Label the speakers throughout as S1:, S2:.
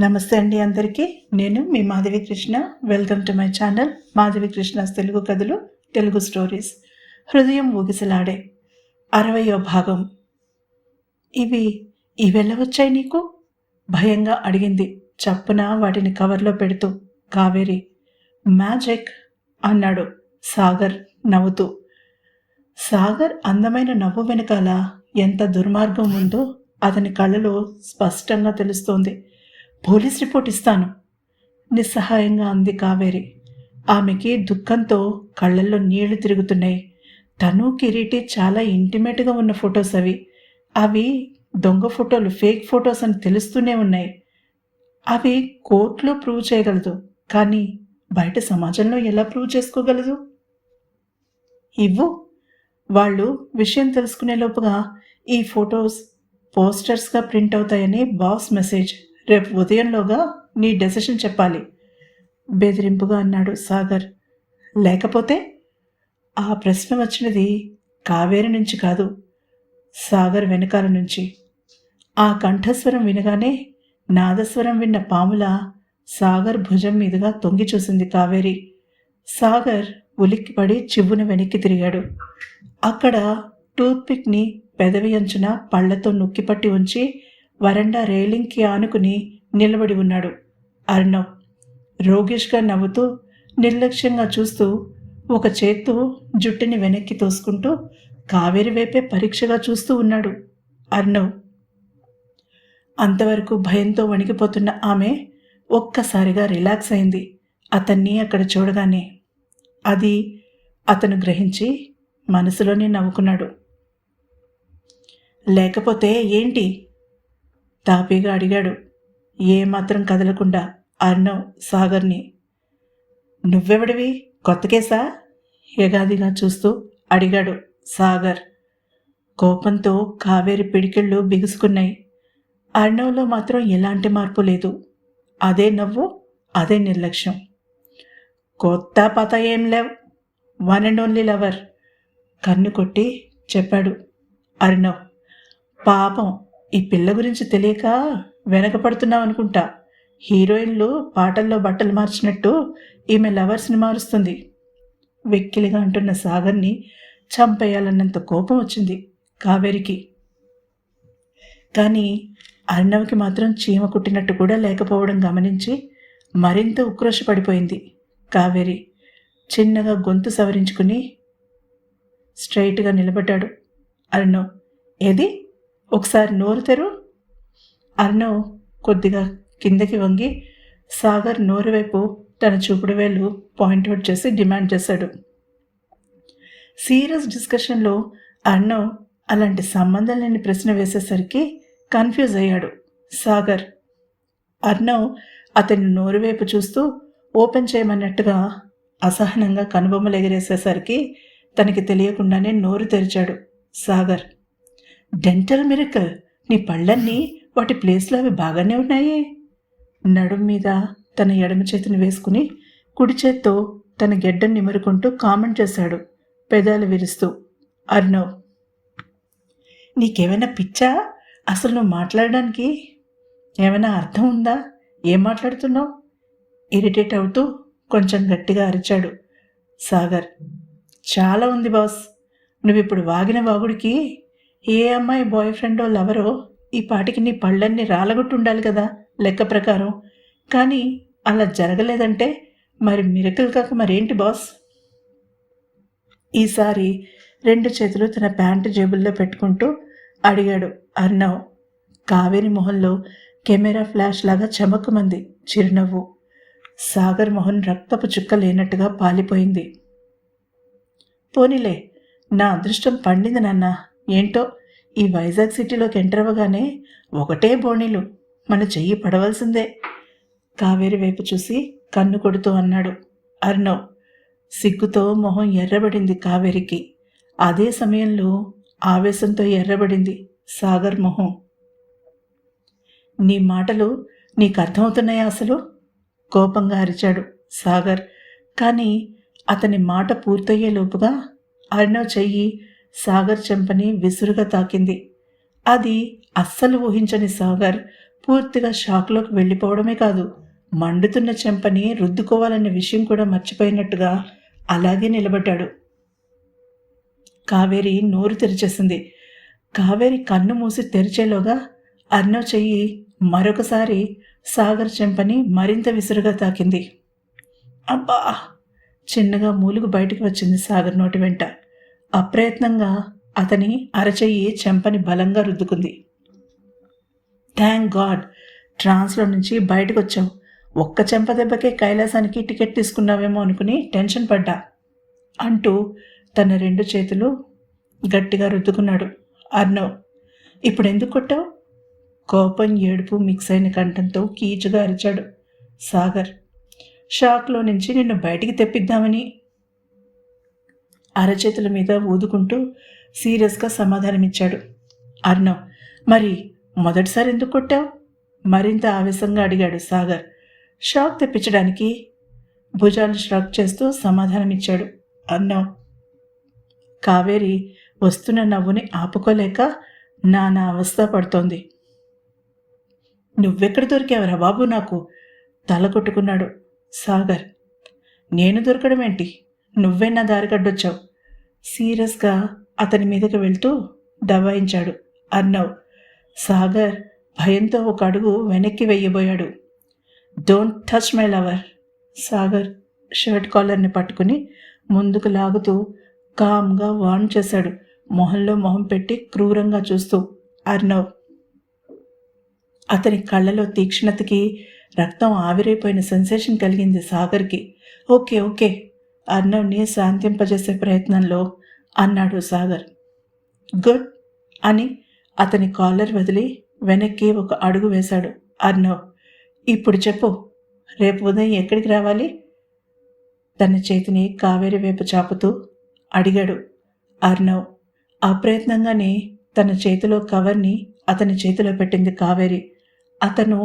S1: నమస్తే అండి అందరికీ. నేను మీ Madhavi Krishna. Welcome to my channel Madhavi Krishna Telugu కథలు తెలుగు స్టోరీస్ హృదయం ఊగిసలాడే అరవయో భాగం. ఇవి ఇవెలా వచ్చాయి నీకు? భయంగా అడిగింది చప్పున వాటిని కవర్లో పెడుతూ కావేరి. మ్యాజిక్ అన్నాడు సాగర్ నవ్వుతూ. సాగర్ అందమైన నవ్వు వెనకాల ఎంత దుర్మార్గం ఉందో అతని కళ్ళలో స్పష్టంగా తెలుస్తోంది. పోలీస్ రిపోర్ట్ ఇస్తాను. నిస్సహాయంగా అంది కావేరి. ఆమెకి దుఃఖంతో కళ్ళల్లో నీళ్ళు తిరుగుతున్నాయి. తను కిరీటి చాలా ఇంటిమేట్గా ఉన్న ఫొటోస్ అవి. అవి దొంగ ఫోటోలు ఫేక్ ఫొటోస్ అని తెలుస్తూనే ఉన్నాయి. అవి కోర్టులో ప్రూవ్ చేయగలదు. కానీ బయట సమాజంలో ఎలా ప్రూవ్ చేసుకోగలదు? ఇవ్వు. వాళ్ళు విషయం తెలుసుకునే లోపుగా ఈ ఫొటోస్ పోస్టర్స్గా ప్రింట్ అవుతాయని బాస్ మెసేజ్. రేపు ఉదయంలోగా నీ డెసిషన్ చెప్పాలి. బెదిరింపుగా అన్నాడు సాగర్. లేకపోతే ఆ ప్రశ్న వచ్చినది కావేరి నుంచి కాదు సాగర్ వెనకాల నుంచి. ఆ కంఠస్వరం వినగానే నాదస్వరం విన్న పాముల సాగర్ భుజం మీదుగా తొంగి చూసింది కావేరి. సాగర్ ఉలిక్కిపడి చివ్వున వెనక్కి తిరిగాడు. అక్కడ టూత్పిక్ని పెదవి అంచున పళ్ళతో నొక్కిపట్టి ఉంచి వరండా రేలింగ్కి ఆనుకుని నిలబడి ఉన్నాడు. అర్ణవ్ రోగిష్గా నవ్వుతూ నిర్లక్ష్యంగా చూస్తూ ఒక చేత్తో జుట్టుని వెనక్కి తోసుకుంటూ కావేరి వైపే పరీక్షగా చూస్తూ ఉన్నాడు అర్ణవ్. అంతవరకు భయంతో వణికిపోతున్న ఆమె ఒక్కసారిగా రిలాక్స్ అయింది. అతన్ని అక్కడ చూడగానే అది అతను గ్రహించి మనసులోనే నవ్వుకున్నాడు. లేకపోతే ఏంటి? తాపీగా అడిగాడు. ఏమాత్రం కదలకుండా అర్ణవ్ సాగర్ని. నువ్వెవడివి? కొత్త కేసా? యగాదిగా చూస్తూ అడిగాడు సాగర్. కోపంతో కావేరి పిడికిళ్ళు బిగుసుకున్నాయి. అర్ణవ్లో మాత్రం ఎలాంటి మార్పు లేదు. అదే నవ్వు అదే నిర్లక్ష్యం. కొత్త పత ఏం లేవ్? వన్ అండ్ ఓన్లీ లవర్ కన్ను కొట్టి చెప్పాడు అర్ణవ్. పాపం ఈ పిల్ల గురించి తెలియక వెనకపడుతున్నావు అనుకుంటా. హీరోయిన్లు పాటల్లో బట్టలు మార్చినట్టు ఈమె లవర్స్ని మారుస్తుంది. వెక్కిలిగా అంటున్న సాగర్ని చంపేయాలన్నంత కోపం వచ్చింది కావేరికి. కానీ అర్ణవ్కి మాత్రం చీమ కుట్టినట్టు కూడా లేకపోవడం గమనించి మరింత ఉక్రోషపడిపోయింది కావేరి. చిన్నగా గొంతు సవరించుకుని స్ట్రైట్గా నిలబడ్డాడు. అర్ణవ్ ఏది? ఒకసారి నోరు తెరు. అర్ణవ్ కొద్దిగా కిందకి వంగి సాగర్ నోరు వైపు తన చూపుడు వేలు పాయింట్అవుట్ చేసి డిమాండ్ చేశాడు. సీరియస్ డిస్కషన్లో అర్ణవ్ అలాంటి సంబంధం లేని ప్రశ్న వేసేసరికి కన్ఫ్యూజ్ అయ్యాడు సాగర్. అర్ణవ్ అతని నోరు వైపు చూస్తూ ఓపెన్ చేయమన్నట్టుగా అసహనంగా కనుబొమ్మలు ఎగిరేసేసరికి తనకి తెలియకుండానే నోరు తెరిచాడు సాగర్. డెంటల్ మిరకల్ నీ పళ్ళన్నీ వాటి ప్లేస్లో అవి బాగానే ఉన్నాయి. నడుం మీద తన ఎడమ చేతిని వేసుకుని కుడి చేత్తో తన గెడ్డను నిమరుకుంటూ కామెంట్ చేశాడు. పెదాలు విరుస్తూ అర్ణవ్ నీకేమైనా పిచ్చా? అసలు నువ్వు మాట్లాడడానికి ఏమైనా అర్థం ఉందా? ఏం మాట్లాడుతున్నావు? ఇరిటేట్ అవుతూ కొంచెం గట్టిగా అరిచాడు. సాగర్ చాలా ఉంది బాస్. నువ్విప్పుడు వాగిన వాగుడికి ఏ అమ్మాయి బాయ్ ఫ్రెండో లవరో ఈ పాటికి నీ పళ్ళన్నీ రాలగొట్టుండాలి కదా లెక్క ప్రకారం. కానీ అలా జరగలేదంటే మరి మిరకల్ కాక మరేంటి బాస్ ఈసారి రెండు చేతులు తన ప్యాంటు జేబుల్లో పెట్టుకుంటూ అడిగాడు అర్ణవ్. కావేరి మొహంలో కెమెరా ఫ్లాష్ లాగా చమకమంది చిరునవ్వు. సాగర్ మొహన్ రక్తపు చుక్క లేనట్టుగా పాలిపోయింది. పోనీలే నా అదృష్టం పండింది నాన్న. ఏంటో? ఈ వైజాగ్ సిటీలోకి ఎంటర్ అవ్వగానే ఒకటే బోణీలు మన చెయ్యి పడవలసిందే. కావేరి వైపు చూసి కన్ను కొడుతూ అన్నాడు. అర్ణవ్ సిగ్గుతో మొహం ఎర్రబడింది కావేరికి. అదే సమయంలో ఆవేశంతో ఎర్రబడింది సాగర్ మొహం. నీ మాటలు నీకు అర్థమవుతున్నాయా అసలు? కోపంగా అరిచాడు సాగర్. కానీ అతని మాట పూర్తయ్యేలోపుగా అర్ణవ్ చెయ్యి సాగర్ చెంపని విసురుగా తాకింది. అది అస్సలు ఊహించని సాగర్ పూర్తిగా షాక్లోకి వెళ్ళిపోవడమే కాదు మండుతున్న చెంపని రుద్దుకోవాలన్న విషయం కూడా మర్చిపోయినట్టుగా అలాగే నిలబడ్డాడు. కావేరి నోరు తెరిచేసింది. కావేరి కన్ను మూసి తెరిచేలోగా అర్ణవ్ చెయ్యి మరొకసారి సాగర్ చెంపని మరింత విసురుగా తాకింది. అబ్బా! చిన్నగా మూలుగు బయటికి వచ్చింది సాగర్ నోటి వెంట. అప్రయత్నంగా అతని అరచెయ్యి చెంపని బలంగా రుద్దుకుంది. Thank God! ట్రాన్స్లో నుంచి బయటకు వచ్చావు ఒక్క చెంప దెబ్బకే కైలాసానికి టికెట్ తీసుకున్నావేమో అనుకుని టెన్షన్ పడ్డా. అంటూ తన రెండు చేతులు గట్టిగా రుద్దుకున్నాడు. అర్ణవ్ ఇప్పుడు ఎందుకు కొట్టావు? కోపం ఏడుపు మిక్స్ అయిన కంఠంతో కీచుగా అరిచాడు సాగర్. షాక్లో నుంచి నిన్ను బయటికి తెప్పిద్దామని అరచేతుల మీద ఊదుకుంటూ సీరియస్గా సమాధానమిచ్చాడు. అర్ణవ్ మరి మొదటిసారి ఎందుకు కొట్టావు? మరింత ఆవేశంగా అడిగాడు సాగర్. షాక్ తెప్పించడానికి భుజాలు షాక్ చేస్తూ సమాధానమిచ్చాడు. అర్ణవ్ కావేరి వస్తున్న నవ్వుని ఆపుకోలేక నానా అవస్థ పడుతోంది. నువ్వెక్కడ దొరికావరా బాబు నాకు? తల కొట్టుకున్నాడు సాగర్. నేను దొరకడం ఏంటి నువ్వే నా దారిగడ్డొచ్చావు సీరియస్గా అతని మీదకి వెళ్తూ దబాయించాడు అర్ణవ్ సాగర్ భయంతో ఒక అడుగు వెనక్కి వెయ్యబోయాడు don't touch my lover. Sagar shirt కాలర్ని పట్టుకుని ముందుకు లాగుతూ కామ్గా వార్న్ చేశాడు మొహంలో మొహం పెట్టి క్రూరంగా చూస్తూ. అర్ణవ్ అతని కళ్ళలో తీక్షణతకి రక్తం ఆవిరైపోయిన సెన్సేషన్ కలిగింది సాగర్కి. ఓకే ఓకే అర్ణవ్ని శాంతింపజేసే ప్రయత్నంలో అన్నాడు సాగర్. గుడ్ అని అతని కాలర్ వదిలి వెనక్కి ఒక అడుగు వేశాడు అర్ణవ్ ఇప్పుడు చెప్పు రేపు ఉదయం ఎక్కడికి రావాలి? తన చేతిని కావేరి వైపు చాపుతూ అడిగాడు అర్ణవ్ అప్రయత్నంగానే తన చేతిలో కవర్ని అతని చేతిలో పెట్టింది కావేరి. అతను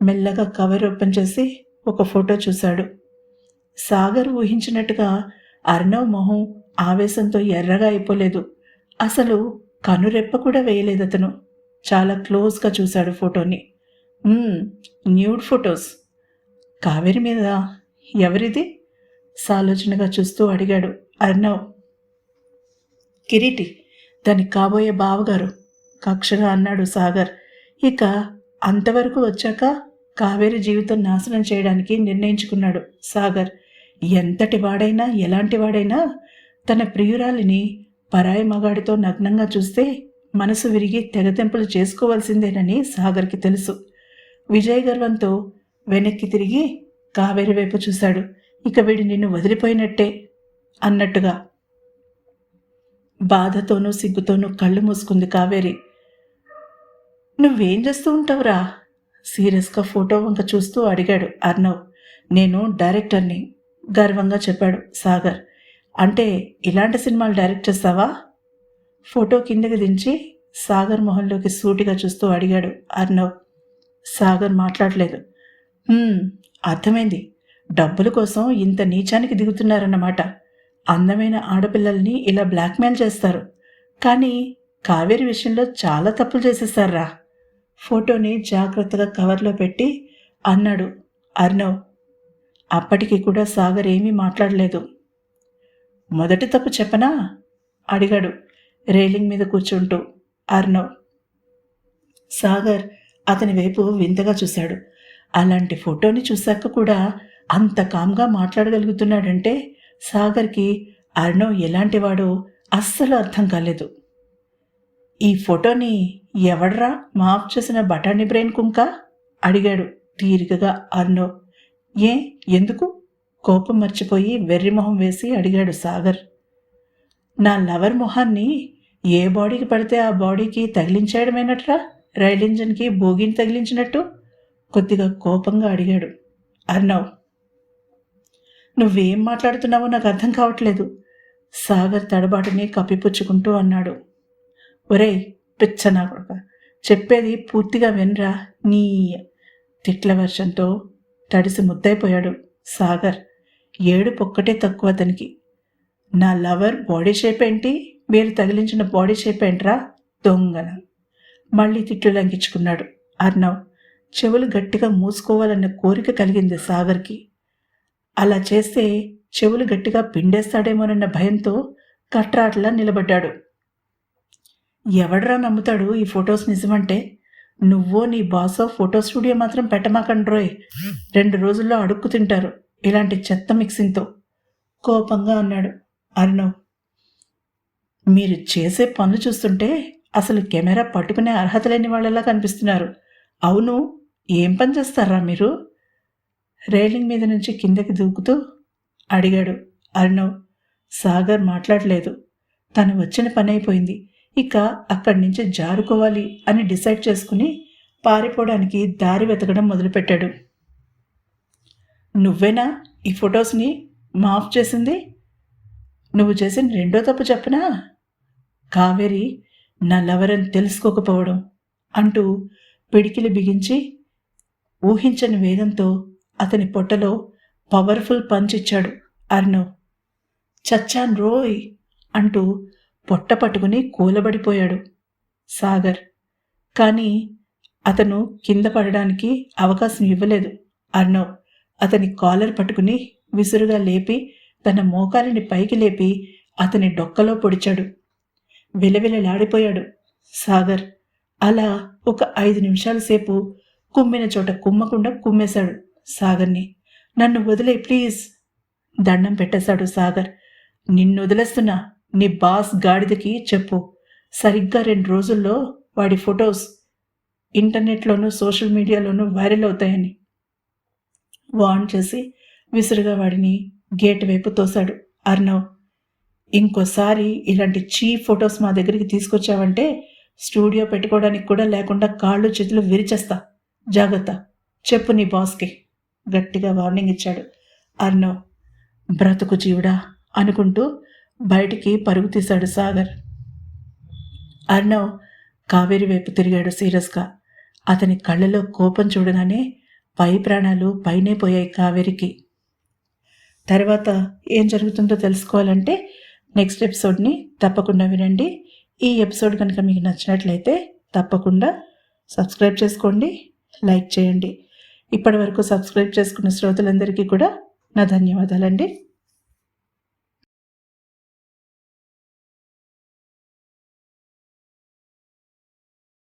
S1: మెల్లగా కవర్ ఓపెన్ చేసి ఒక ఫోటో చూశాడు. సాగర్ ఊహించినట్టుగా అర్ణవ్ మొహం ఆవేశంతో ఎర్రగా అయిపోలేదు. అసలు కనురెప్ప కూడా వేయలేదు అతను. చాలా క్లోజ్గా చూశాడు ఫోటోని. Nude photos. కావేరి మీద ఎవరిది? సాలోచనగా చూస్తూ అడిగాడు అర్ణవ్. కిరీటి దానికి కాబోయే బావగారు కక్షగా అన్నాడు సాగర్. ఇక అంతవరకు వచ్చాక కావేరి జీవితం నాశనం చేయడానికి నిర్ణయించుకున్నాడు సాగర్. ఎంతటి వాడైనా ఎలాంటి వాడైనా తన ప్రియురాలిని పరాయి మగాడితో నగ్నంగా చూస్తే మనసు విరిగి తెగతెంపులు చేసుకోవాల్సిందేనని సాగర్కి తెలుసు. విజయ్ గర్వంతో వెనక్కి తిరిగి కావేరి వైపు చూశాడు. ఇక వీడు నిన్ను వదిలిపోయినట్టే అన్నట్టుగా. బాధతోనూ సిగ్గుతోనూ కళ్ళు మూసుకుంది కావేరి. నువ్వేం చేస్తూ ఉంటావురా? సీరియస్గా ఫోటో వంక చూస్తూ అడిగాడు అర్ణవ్ నేను డైరెక్టర్ని. గర్వంగా చెప్పాడు సాగర్. అంటే ఇలాంటి సినిమాలు డైరెక్ట్ చేస్తావా? ఫోటో కిందకి దించి సాగర్ మొహంలోకి సూటిగా చూస్తూ అడిగాడు అర్ణవ్ సాగర్ మాట్లాడలేదు. అర్థమైంది. డబ్బుల కోసం ఇంత నీచానికి దిగుతున్నారన్నమాట. అందమైన ఆడపిల్లల్ని ఇలా బ్లాక్మెయిల్ చేస్తారు. కానీ కావేరి విషయంలో చాలా తప్పులు చేసేస్తారా ఫోటోని జాగ్రత్తగా కవర్లో పెట్టి అన్నాడు అర్ణవ్ అప్పటికి కూడా సాగర్ ఏమీ మాట్లాడలేదు. మొదటి తప్పు చెప్పనా? అడిగాడు రైలింగ్ మీద కూర్చుంటూ అర్ణవ్ సాగర్ అతని వైపు వింతగా చూశాడు. అలాంటి ఫోటోని చూశాక కూడా అంత కామ్గా మాట్లాడగలుగుతున్నాడంటే సాగర్కి అర్ణవ్ ఎలాంటివాడో అస్సలు అర్థం కాలేదు. ఈ ఫోటోని ఎవడ్రా మాఫ్ చేసిన బఠానీ బ్రెయిన్ కుంక? అడిగాడు తీరికగా అర్ణవ్ ఏ? ఎందుకు? కోపం మర్చిపోయి వెర్రిమొహం వేసి అడిగాడు సాగర్. నా లవర్ మొహాన్ని ఏ బాడీకి పడితే ఆ బాడీకి తగిలించేయడమేనట్రా? రైల్ ఇంజన్కి బోగిని తగిలించినట్టు? కొద్దిగా కోపంగా అడిగాడు. అర్ణవ్ నువ్వేం మాట్లాడుతున్నావో నాకు అర్థం కావట్లేదు. సాగర్ తడబాటుని కప్పిపుచ్చుకుంటూ అన్నాడు. ఒరేయ్ పిచ్చ నా కొడుక చెప్పేది పూర్తిగా వినరా? నీ తిట్ల వర్షంతో తడిసి ముద్దైపోయాడు సాగర్ ఏడు పొక్కటే తక్కువ అతనికి. నా లవర్ బాడీ షేప్ ఏంటి? మీరు తగిలించిన బాడీ షేప్ ఏంట్రా? దొంగన. మళ్ళీ తిట్లు లంకించుకున్నాడు అర్ణవ్ చెవులు గట్టిగా మూసుకోవాలన్న కోరిక కలిగింది సాగర్కి. అలా చేస్తే చెవులు గట్టిగా పిండేస్తాడేమోనన్న భయంతో కట్రాట్లా నిలబడ్డాడు. ఎవడరా నమ్ముతాడు ఈ ఫొటోస్ నిజమంటే? నువ్వో నీ బాసో ఫోటో స్టూడియో మాత్రం పెట్టమాకండ్రోయ్ రెండు రోజుల్లో అడుక్కు తింటారు ఇలాంటి చెత్త మిక్సింగ్తో. కోపంగా అన్నాడు అర్ణవ్ మీరు చేసే పనులు చూస్తుంటే అసలు కెమెరా పట్టుకునే అర్హత లేని వాళ్ళలా కనిపిస్తున్నారు. అవును ఏం పని చేస్తారా మీరు? రైలింగ్ మీద నుంచి కిందకి దూకుతూ అడిగాడు అర్ణవ్ సాగర్ మాట్లాడలేదు. తను వచ్చిన పని అయిపోయింది. ఇక అక్కడి నుంచి జారుకోవాలి అని డిసైడ్ చేసుకుని పారిపోవడానికి దారి వెతకడం మొదలుపెట్టాడు. నువ్వేనా ఈ ఫొటోస్ని మాఫ్ చేసింది? నువ్వు చేసిన రెండో తప్పు చెప్పనా? కావేరి నా లవరని తెలుసుకోకపోవడం అంటూ పిడికిలి బిగించి ఊహించని వేగంతో అతని పొట్టలో పవర్ఫుల్ పంచ్ ఇచ్చాడు అర్ణవ్. చచ్చాన్ రోయ్ అంటూ పొట్ట పట్టుకుని కూలబడిపోయాడు సాగర్. కానీ అతను కింద పడడానికి అవకాశం ఇవ్వలేదు. అర్ణవ్ అతని కాలర్ పట్టుకుని విసురుగా లేపి తన మోకాలిని పైకి లేపి అతని డొక్కలో పొడిచాడు. విలవిలలాడిపోయాడు సాగర్. అలా ఒక ఐదు నిమిషాల సేపు కుమ్మిన చోట కుమ్మకుండా కుమ్మేశాడు సాగర్ని. నన్ను వదిలే ప్లీజ్. దండం పెట్టేశాడు సాగర్. నిన్ను వదిలేస్తున్నా. నీ బాస్ గాడిదకి చెప్పు. సరిగ్గా రెండు రోజుల్లో వాడి ఫొటోస్ ఇంటర్నెట్లోనూ సోషల్ మీడియాలోనూ వైరల్ అవుతాయని. వాన్ చేసి విసురుగా వాడిని గేట్ వైపు తోశాడు. అర్ణవ్ ఇంకోసారి ఇలాంటి చీప్ ఫొటోస్ మా దగ్గరికి తీసుకొచ్చావంటే స్టూడియో పెట్టుకోవడానికి కూడా లేకుండా కాళ్ళు చేతులు విరిచేస్తా. జాగ్రత్త. చెప్పు నీ బాస్కి. గట్టిగా వార్నింగ్ ఇచ్చాడు అర్ణవ్ బ్రతుకు జీవుడా అనుకుంటూ బయటికి పరుగు తీశాడు సాగర్. అర్ణవ్ కావేరి వైపు తిరిగాడు సీరియస్గా. అతని కళ్ళలో కోపం చూడగానే పై ప్రాణాలు పైనే పోయాయి కావేరికి. తర్వాత ఏం జరుగుతుందో తెలుసుకోవాలంటే నెక్స్ట్ ఎపిసోడ్ని తప్పకుండా వినండి. ఈ ఎపిసోడ్ కనుక మీకు నచ్చినట్లయితే తప్పకుండా సబ్స్క్రైబ్ చేసుకోండి లైక్ చేయండి. ఇప్పటి వరకు సబ్స్క్రైబ్ చేసుకున్న శ్రోతలందరికీ కూడా నా ధన్యవాదాలండి.